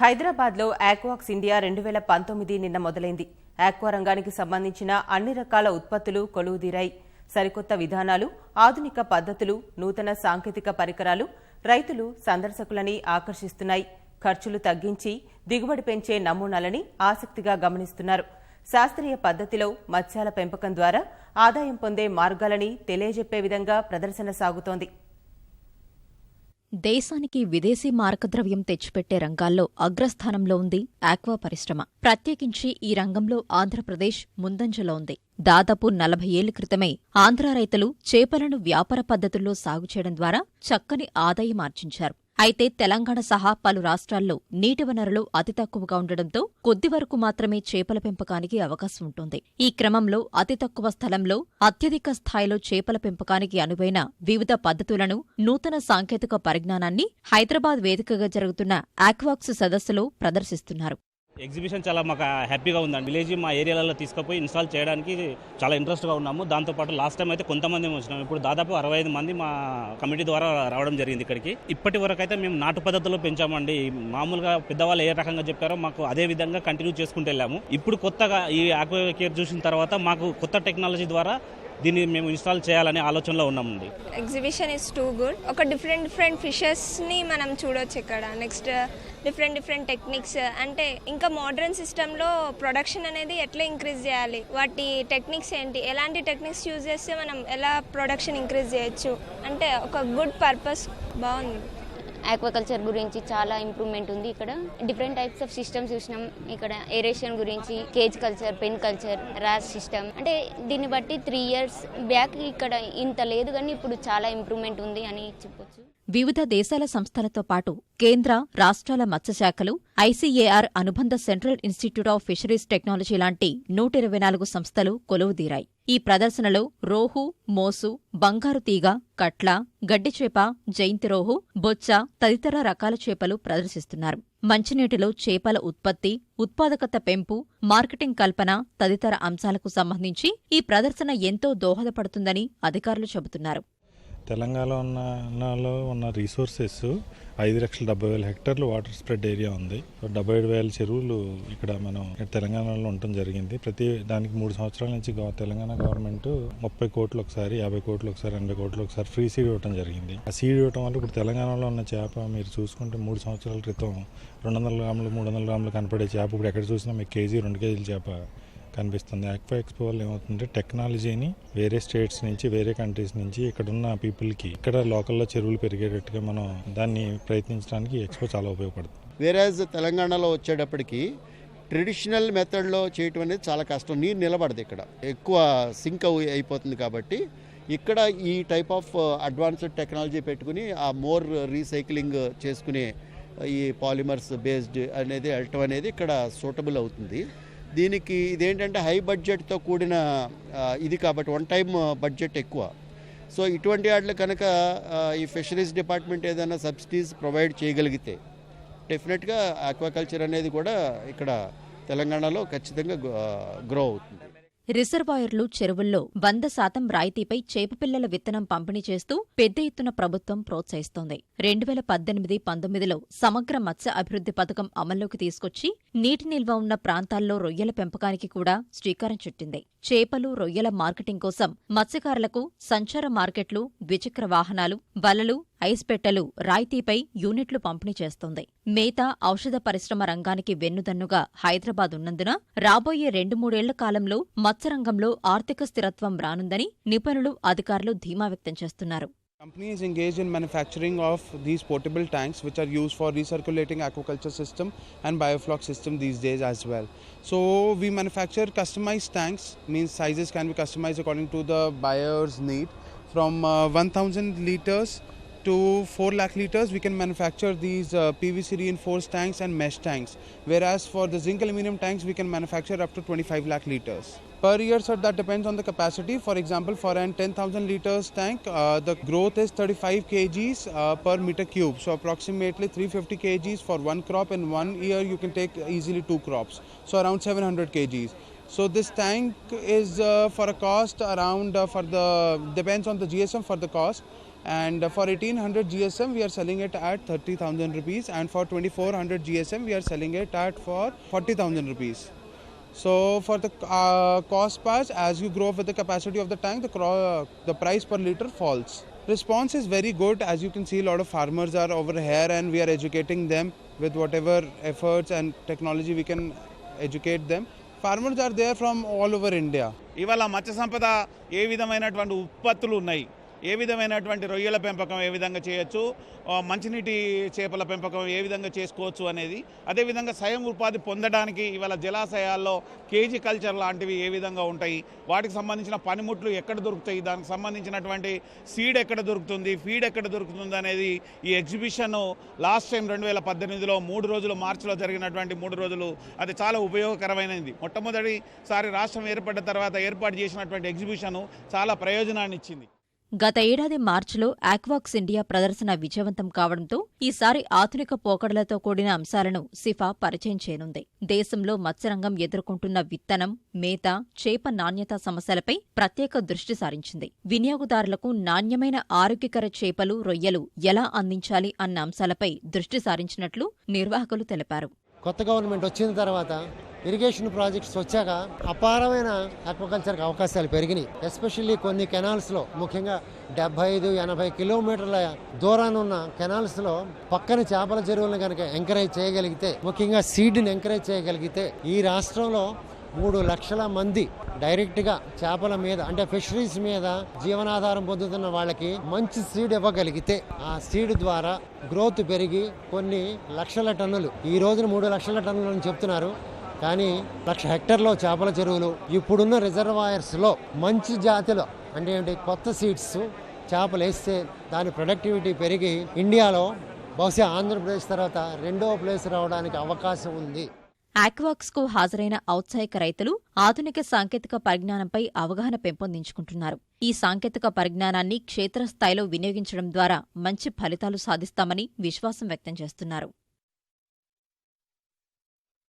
హైదరాబాద్లో ఆక్వాక్స్ ఇండియా రెండు వేల పంతొమ్మిది నిన్న మొదలైంది. ఆక్వా రంగానికి సంబంధించిన అన్ని రకాల ఉత్పత్తులు కొలువుదీరాయి. సరికొత్త విధానాలు ఆధునిక పద్ధతులు నూతన సాంకేతిక పరికరాలు రైతులు సందర్శకులని ఆకర్షిస్తున్నాయి. ఖర్చులు తగ్గించి దిగుబడి పెంచే నమూనాలని ఆసక్తిగా గమనిస్తున్నారు. శాస్త్రీయ పద్ధతిలో మత్స్యాల పెంపకం ద్వారా ఆదాయం పొందే మార్గాలని తెలియజెప్పే విధంగా ప్రదర్శన సాగుతోంది. దేశానికి విదేశీ మారకద్రవ్యం తెచ్చిపెట్టే రంగాల్లో అగ్రస్థానంలో ఉంది ఆక్వా పరిశ్రమ. ప్రత్యేకించి ఈ రంగంలో ఆంధ్రప్రదేశ్ ముందంజలో ఉంది. దాదాపు నలభై ఏళ్ళ క్రితమే ఆంధ్ర రైతులు చేపలను వ్యాపార పద్ధతుల్లో సాగు చేయడం ద్వారా చక్కని ఆదాయం ఆర్జించారు. అయితే తెలంగాణ సహా పలు రాష్ట్రాల్లో నీటి వనరులు అతి తక్కువగా ఉండడంతో కొద్ది వరకు మాత్రమే చేపల పెంపకానికి అవకాశం ఉంటుంది. ఈ క్రమంలో అతి తక్కువ స్థలంలో అత్యధిక స్థాయిలో చేపల పెంపకానికి అనువైన వివిధ పద్ధతులను నూతన సాంకేతిక పరిజ్ఞానాన్ని హైదరాబాద్ వేదికగా జరుగుతున్న ఆక్వాక్స్ సదస్సులో ప్రదర్శిస్తున్నారు. ఎగ్జిబిషన్ చాలా మాకు హ్యాపీగా ఉందండి. విలేజ్ మా ఏరియాలలో తీసుకుపోయి ఇన్స్టాల్ చేయడానికి చాలా ఇంట్రెస్ట్గా ఉన్నాము. దాంతోపాటు లాస్ట్ టైం అయితే కొంతమంది వచ్చినాము ఇప్పుడు దాదాపు అరవై ఐదు మంది మా కమిటీ ద్వారా రావడం జరిగింది ఇక్కడికి. ఇప్పటి వరకు అయితే మేము నాటు పద్ధతిలో పెంచామండి. మామూలుగా పెద్దవాళ్ళు ఏ రకంగా చెప్పారో మాకు అదే విధంగా కంటిన్యూ చేసుకుంటూ వెళ్ళాము. ఇప్పుడు కొత్తగా ఈ ఆక్వా కేర్ చూసిన తర్వాత మాకు కొత్త టెక్నాలజీ ద్వారా దీన్ని మేము ఇన్స్టాల్ చేయాలనే ఆలోచనలో ఉన్నామండి. ఎగ్జిబిషన్ ఇస్ టూ గుడ్ ఒక డిఫరెంట్ డిఫరెంట్ ఫిషెస్ని మనం చూడొచ్చు ఇక్కడ. నెక్స్ట్ డిఫరెంట్ డిఫరెంట్ టెక్నిక్స్ అంటే ఇంకా మోడర్న్ సిస్టంలో ప్రొడక్షన్ అనేది ఎట్లా ఇంక్రీజ్ చేయాలి? వాటి టెక్నిక్స్ ఏంటి? ఎలాంటి టెక్నిక్స్ యూజ్ చేస్తే మనం ఎలా ప్రొడక్షన్ ఇంక్రీజ్ చేయొచ్చు? అంటే ఒక గుడ్ పర్పస్ బాగుంది. ఆక్వాకల్చర్ గురించి చాలా ఇంప్రూవ్మెంట్ ఉంది ఇక్కడ. డిఫరెంట్ టైప్స్ ఆఫ్ సిస్టమ్స్ చూసినాం. ఇక్కడ ఏరేషన్ గురించి cage culture pen culture RAS system అంటే దీన్ని బట్టి త్రీ ఇయర్స్ బ్యాక్ ఇక్కడ ఇంత లేదు కానీ ఇప్పుడు చాలా ఇంప్రూవ్మెంట్ ఉంది అని చెప్పొచ్చు. వివిధ దేశాల సంస్థలతో పాటు కేంద్ర రాష్ట్రాల మత్స్యశాఖలు ఐసీఏఆర్ అనుబంధ central institute of fisheries technology లాంటి నూట ఇరవై నాలుగు సంస్థలు కొలువుదీరాయి. ఈ ప్రదర్శనలో రోహు మోసు బంగారు తీగ కట్ల గడ్డిచేప జైంతిరోహు బొచ్చ తదితర రకాల చేపలు ప్రదర్శిస్తున్నారు. మంచినీటిలో చేపల ఉత్పత్తి ఉత్పాదకత పెంపు మార్కెటింగ్ కల్పన తదితర అంశాలకు సంబంధించి ఈ ప్రదర్శన ఎంతో దోహదపడుతుందని అధికారులు చెబుతున్నారు. తెలంగాణలో ఉన్నలో ఉన్న రీసోర్సెస్ ఐదు లక్షల డెబ్బై వేల హెక్టార్లు వాటర్ స్ప్రెడ్ ఏరియా ఉంది. సో డెబ్బై ఏడు వేల చెరువులు ఇక్కడ మనం తెలంగాణలో ఉండటం జరిగింది. ప్రతి దానికి మూడు సంవత్సరాల నుంచి తెలంగాణ గవర్నమెంట్ ముప్పై కోట్లు ఒకసారి యాభై కోట్లు ఒకసారి ఎనభై కోట్లు ఒకసారి ఫ్రీ సీడ్ ఇవ్వడం జరిగింది. ఆ సీడ్ ఇవ్వడం వల్ల ఇప్పుడు తెలంగాణలో ఉన్న చేప మీరు చూసుకుంటే మూడు సంవత్సరాల క్రితం రెండు వందల గ్రాములు మూడు వందల గ్రాములు కనపడే చేప. ఇప్పుడు ఎక్కడ చూసినా మీకు కేజీ రెండు కేజీల చేప కనిపిస్తుంది. ఆక్వా ఎక్స్పో వల్ల ఏమవుతుందంటే టెక్నాలజీని వేరే స్టేట్స్ నుంచి వేరే కంట్రీస్ నుంచి ఇక్కడ ఉన్న పీపుల్కి ఇక్కడ లోకల్లో చెరువులు పెరిగేటట్టుగా మనం దాన్ని ప్రయత్నించడానికి ఎక్స్పో చాలా ఉపయోగపడుతుంది. వేరేజ్ తెలంగాణలో వచ్చేటప్పటికి ట్రెడిషనల్ మెథడ్లో చేయటం అనేది చాలా కష్టం. నీరు నిలబడదు ఇక్కడ. ఎక్కువ సింక్ అయిపోతుంది కాబట్టి ఇక్కడ ఈ టైప్ ఆఫ్ అడ్వాన్స్డ్ టెక్నాలజీ పెట్టుకుని ఆ మోర్ రీసైక్లింగ్ చేసుకునే ఈ పాలిమర్స్ బేస్డ్ అనేది వెళ్ళటం అనేది ఇక్కడ సూటబుల్ అవుతుంది. దీనికి ఇదేంటంటే హై బడ్జెట్తో కూడిన ఇది కాబట్టి వన్ టైం బడ్జెట్ ఎక్కువ. సో ఇటువంటి వాటిలో కనుక ఈ ఫిషరీస్ డిపార్ట్మెంట్ ఏదైనా సబ్సిడీస్ ప్రొవైడ్ చేయగలిగితే డెఫినెట్గా ఆక్వాకల్చర్ అనేది కూడా ఇక్కడ తెలంగాణలో ఖచ్చితంగా గ్రో అవుతుంది. రిజర్వాయర్లు చెరువుల్లో వంద శాతం రాయితీపై చేపపిల్లల విత్తనం పంపిణీ చేస్తూ పెద్ద ఎత్తున ప్రభుత్వం ప్రోత్సహిస్తోంది. రెండు వేల పద్దెనిమిది పంతొమ్మిదిలో సమగ్ర మత్స్య అభివృద్ధి పథకం అమల్లోకి తీసుకొచ్చి నీటి నిల్వ ఉన్న ప్రాంతాల్లో రొయ్యల పెంపకానికి కూడా శ్రీకారం చుట్టింది. చేపలు రొయ్యల మార్కెటింగ్ కోసం మత్స్యకారులకు సంచార మార్కెట్లు ద్విచక్ర వాహనాలు వలలు ఐస్ పెట్టెలు రాయితీపై యూనిట్లు పంపిణీ చేస్తోంది మేత ఔషధ పరిశ్రమ రంగానికి వెన్నుదన్నుగా హైదరాబాద్ ఉన్నందున రాబోయే రెండు మూడేళ్ళ కాలంలో మత్స్యరంగంలో ఆర్థిక స్థిరత్వం రానుందని నిపుణులు అధికారులు ధీమా వ్యక్తం చేస్తున్నారు Company is engaged in manufacturing of these portable tanks which are used for recirculating aquaculture system and biofloc system these days as well. So we manufacture customized tanks means sizes can be customized according to the buyer's need from uh, 1000 liters to 4 lakh liters we can manufacture these uh, PVC reinforced tanks and mesh tanks. Whereas for the zinc aluminum tanks we can manufacture up to 25 lakh liters. Per year sir that depends on the capacity. For example for an 10000 liters tank uh, the growth is 35 kgs uh, per meter cube. So approximately 350 kgs for one crop. In one year you can take easily two crops. So around 700 kgs. So this tank is uh, for a cost around uh, for the depends on the gsm for the cost And for 1800 GSM, we are selling it at 30,000 rupees, and for 2400 GSM, we are selling it at for 40,000 rupees. So for the uh, cost parts, as you grow up with the capacity of the tank, the, cro- the price per liter falls. Response is very good. As you can see, a lot of farmers are over here, and we are educating them with whatever efforts and technology we can educate them. Farmers are there from all over India. ఇవాళ మత్స్య సంపద ఏ విధమైనటువంటి ఉత్పత్తులు ఉన్నాయి ఏ విధమైనటువంటి రొయ్యల పెంపకం ఏ విధంగా చేయొచ్చు? మంచినీటి చేపల పెంపకం ఏ విధంగా చేసుకోవచ్చు అనేది అదేవిధంగా స్వయం ఉపాధి పొందడానికి ఇవాళ జలాశయాల్లో కేజీ కల్చర్ లాంటివి ఏ విధంగా ఉంటాయి? వాటికి సంబంధించిన పనిముట్లు ఎక్కడ దొరుకుతాయి? దానికి సంబంధించినటువంటి సీడ్ ఎక్కడ దొరుకుతుంది? ఫీడ్ ఎక్కడ దొరుకుతుంది అనేది ఈ ఎగ్జిబిషన్ లాస్ట్ టైం రెండు వేల పద్దెనిమిదిలో మూడు రోజులు మార్చిలో జరిగినటువంటి మూడు రోజులు అది చాలా ఉపయోగకరమైనది. మొట్టమొదటిసారి రాష్ట్రం ఏర్పడిన తర్వాత ఏర్పాటు చేసినటువంటి ఎగ్జిబిషన్ చాలా ప్రయోజనాన్ని ఇచ్చింది గత ఏడాది మార్చిలో ఆక్వాక్స్ ఇండియా ప్రదర్శన విజయవంతం కావడంతో ఈసారి ఆధునిక పోకడలతో కూడిన అంశాలను సిఫా పరిచయం చేయనుంది. దేశంలో మత్స్యరంగం ఎదుర్కొంటున్న విత్తనం మేత చేప నాణ్యత సమస్యలపై ప్రత్యేక దృష్టి సారించింది. వినియోగదారులకు నాణ్యమైన ఆరోగ్యకర చేపలు రొయ్యలు ఎలా అందించాలి అన్న అంశాలపై దృష్టి సారించినట్లు నిర్వాహకులు తెలిపారు. కొత్త గవర్నమెంట్ వచ్చిన తర్వాత ఇరిగేషన్ ప్రాజెక్ట్స్ వచ్చాక అపారమైన ఆక్వాకల్చర్కి అవకాశాలు పెరిగినాయి. ఎస్పెషల్లీ కొన్ని కెనాల్స్లో ముఖ్యంగా డెబ్బై ఐదు ఎనభై కిలోమీటర్ల దూరాన ఉన్న కెనాల్స్లో పక్కన చేపల చెరువులను కనుక ఎంకరేజ్ చేయగలిగితే ముఖ్యంగా సీడ్ని ఎంకరేజ్ చేయగలిగితే ఈ రాష్ట్రంలో మూడు లక్షల మంది డైరెక్ట్గా చేపల మీద అంటే ఫిషరీస్ మీద జీవనాధారం పొందుతున్న వాళ్ళకి మంచి సీడ్ ఇవ్వగలిగితే ఆ సీడ్ ద్వారా గ్రోత్ పెరిగి కొన్ని లక్షల టన్నులు. ఈ రోజున మూడు లక్షల టన్నులు అని చెప్తున్నారు. కానీ లక్ష హెక్టర్లో చేపల చెరువులు ఇప్పుడున్న రిజర్వాయర్స్లో మంచి జాతిలో అంటే ఏంటి కొత్త సీడ్స్ చేపలు వేస్తే దాని ప్రొడక్టివిటీ పెరిగి ఇండియాలో బహుశా ఆంధ్రప్రదేశ్ తర్వాత రెండో ప్లేస్ రావడానికి అవకాశం ఉంది. ఆక్వాక్స్కు హాజరైన ఔత్సాహిక రైతులు ఆధునిక సాంకేతిక పరిజ్ఞానంపై అవగాహన పెంపొందించుకుంటున్నారు. ఈ సాంకేతిక పరిజ్ఞానాన్ని క్షేత్రస్థాయిలో వినియోగించడం ద్వారా మంచి ఫలితాలు సాధిస్తామని విశ్వాసం వ్యక్తం చేస్తున్నారు.